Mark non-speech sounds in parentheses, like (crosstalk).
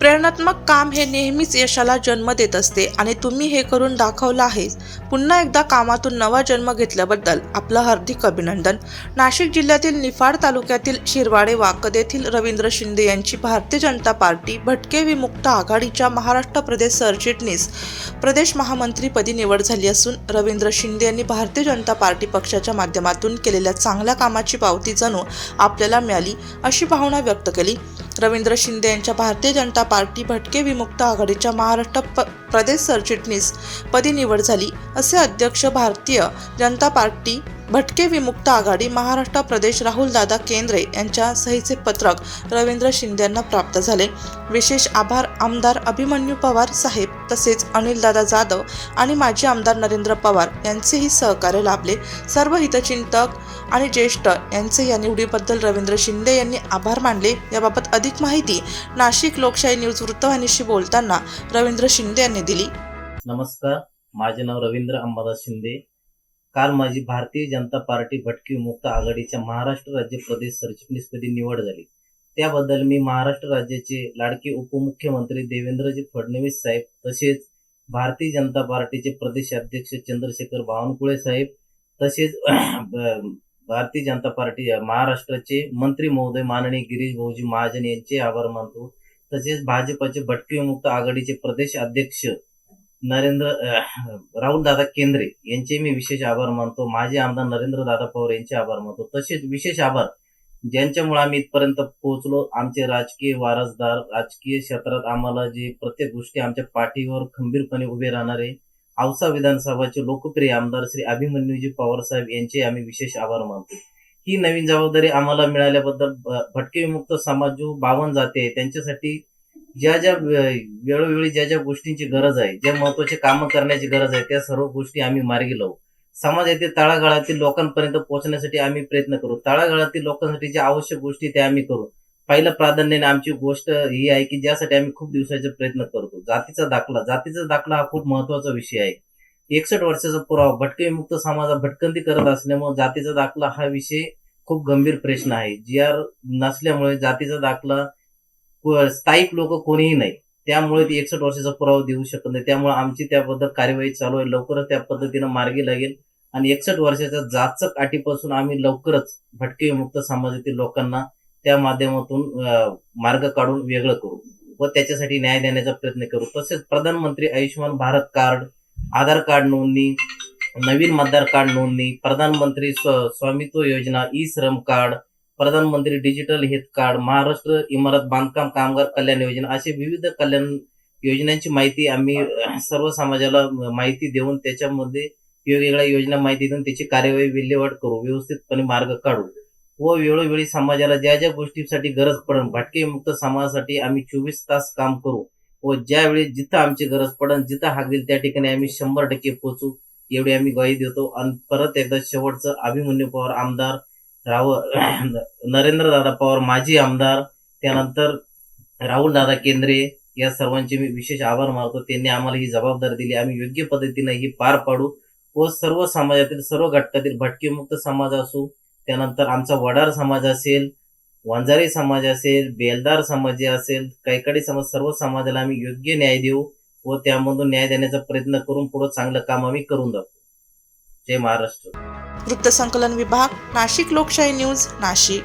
प्रेरणात्मक काम हे नेहमीच यशाला जन्म देत असते आणि तुम्ही हे करून दाखवलं आहेच पुन्हा एकदा कामातून नवा जन्म घेतल्याबद्दल आपलं हार्दिक अभिनंदन. नाशिक जिल्ह्यातील निफाड तालुक्यातील शिरवाडे वाकद येथील रवींद्र शिंदे यांची भारतीय जनता पार्टी भटके विमुक्त आघाडीच्या महाराष्ट्र प्रदेश सरचिटणीस प्रदेश महामंत्रीपदी निवड झाली असून रवींद्र शिंदे यांनी भारतीय जनता पार्टी पक्षाच्या माध्यमातून केलेल्या चांगल्या कामाची पावती जणू आपल्याला मिळाली अशी भावना व्यक्त केली. रवींद्र शिंदे यांच्या भारतीय जनता पार्टी भटके विमुक्त आघाडीच्या महाराष्ट्र प्रदेश सरचिटणीस पदी निवड झाली असे अध्यक्ष भारतीय जनता पार्टी भटके विमुक्त आघाडी महाराष्ट्र प्रदेश राहुलदादा केंद्रे यांच्या सहीचे पत्रक रवींद्र शिंदे यांना प्राप्त झाले. विशेष आभार आमदार अभिमन्यू पवार साहेब तसेच अनिलदादा जाधव आणि माजी आमदार नरेंद्र पवार यांचेही सहकार्य लाभले. सर्व हितचिंतक आणि ज्येष्ठ यांचे या निवडीबद्दल रवींद्र शिंदे यांनी आभार मानले. याबाबत अधिक माहिती नाशिक लोकशाही न्यूज वृत्तवाहिनीशी बोलताना रवींद्र शिंदे यांनी दिली. नमस्कार. माझे नाव रवींद्र अंबादास शिंदे. काल माझी भारतीय जनता पार्टी भटकी मुक्त आघाडीच्या महाराष्ट्र राज्य प्रदेश सरचिटणीसपदी निवड झाली. त्याबद्दल मी महाराष्ट्र राज्याचे लाडके उपमुख्यमंत्री देवेंद्रजी फडणवीस साहेब तसेच भारतीय जनता पार्टीचे प्रदेशाध्यक्ष चंद्रशेखर बावनकुळे साहेब तसेच (clears throat) भारतीय जनता पार्टी महाराष्ट्राचे मंत्री महोदय माननीय गिरीश भाऊजी महाजन यांचे आभार मानतो. तसेच भाजपचे भटकी मुक्त आघाडीचे प्रदेश अध्यक्ष नरेंद्र राहुल दादा केंद्रे यांचे मी विशेष आभार मानतो. माझे आमदार नरेंद्र दादा पवार यांचे आभार मानतो. तसेच विशेष आभार ज्यांच्यामुळे आम्ही इथपर्यंत पोहोचलो आमचे राजकीय वारसदार राजकीय क्षेत्रात आम्हाला जे प्रत्येक गोष्टी आमच्या पाठीवर खंबीरपणे उभे राहणारे औसा विधानसभाचे लोकप्रिय आमदार श्री अभिमन्यूजी पवार साहेब यांचे आम्ही विशेष आभार मानतो. ही नवीन जबाबदारी आम्हाला मिळाल्याबद्दल भटके विमुक्त समाज जो बावन जाते त्यांच्यासाठी ज्या ज्या वेळोवेळी ज्या ज्या गोष्टींची गरज आहे ज्या महत्वाची कामं करण्याची गरज आहे त्या सर्व गोष्टी आम्ही मार्गी लावू. समाज येथे तळागाळातील लोकांपर्यंत पोहोचण्यासाठी आम्ही प्रयत्न करू. तळागाळातील लोकांसाठी ज्या आवश्यक गोष्टी त्या आम्ही करू. पहिलं प्राधान्याने आमची गोष्ट ही आहे की ज्यासाठी आम्ही खूप दिवसाचे प्रयत्न करतो. जातीचा दाखला. जातीचा दाखला हा खूप महत्त्वाचा विषय आहे. एकसष्ट वर्षाचा पुरावा. भटके विमुक्त समाजा भटकंती करत असल्यामुळे जातीचा दाखला हा विषय खूप गंभीर प्रश्न आहे. जी आर नसल्यामुळे जातीचा दाखला स्थायिक लोक कोणीही नाही. त्यामुळे ती एकसष्ट वर्षाचा पुरावा देऊ शकत नाही. त्यामुळे आमची त्याबद्दल कार्यवाही चालू आहे. लवकरच त्या पद्धतीनं मार्गी लागेल. आणि एकसष्ट वर्षाच्या जाचक अटीपासून आम्ही लवकरच भटके मुक्त समाजातील लोकांना त्या माध्यमातून मार्ग काढून वेगळं करू व त्याच्यासाठी न्याय देण्याचा प्रयत्न करू. तसेच प्रधानमंत्री आयुष्यमान भारत कार्ड आधार कार्ड नोंदणी नवीन मतदार कार्ड नोंदणी प्रधानमंत्री स्व स्वामित्व योजना ई श्रम कार्ड प्रधानमंत्री डिजिटल हेल्थ कार्ड महाराष्ट्र इमारत बांधकाम कामगार कल्याण योजना असे विविध कल्याण योजनांची माहिती आम्ही सर्व समाजाला माहिती देऊन त्याच्यामध्ये वेगवेगळ्या योजना माहिती देऊन त्याची कार्यवाही विल्हेवाट करू व्यवस्थितपणे मार्ग काढू व वेळोवेळी समाजाला ज्या ज्या गोष्टीसाठी गरज पडेल भटके मुक्त समाजासाठी आम्ही चोवीस तास काम करू व ज्यावेळी जिथं आमची गरज पडेल जिथं हाक देईल त्या ठिकाणी आम्ही शंभर टक्के पोहोचू एवढी आम्ही ग्वाही देतो. आणि परत एकदा शेवटचं अभिमन्यू पवार आमदार राव (clears throat) नरेंद्र दादा पवार माजी आमदार त्यानंतर राहुल दादा केंद्रे या सर्वांचे मी विशेष आभार मानतो. त्यांनी आम्हाला ही जबाबदारी दिली. आम्ही योग्य पद्धतीने ही पार पाडू व सर्व समाजातील सर्व घटकातील भटकेमुक्त समाज असू त्यानंतर आमचा वडार समाज असेल वंजारी समाज असेल बेलदार समाज असेल कैकाडी समाज सर्व समाजाला आम्ही योग्य न्याय देऊ व त्यामधून न्याय देण्याचा प्रयत्न करून पुढे चांगलं काम आम्ही करून दाखवू. जय महाराष्ट्र. वृत्तसंकलन विभाग नाशिक लोकशाही न्यूज नाशिक.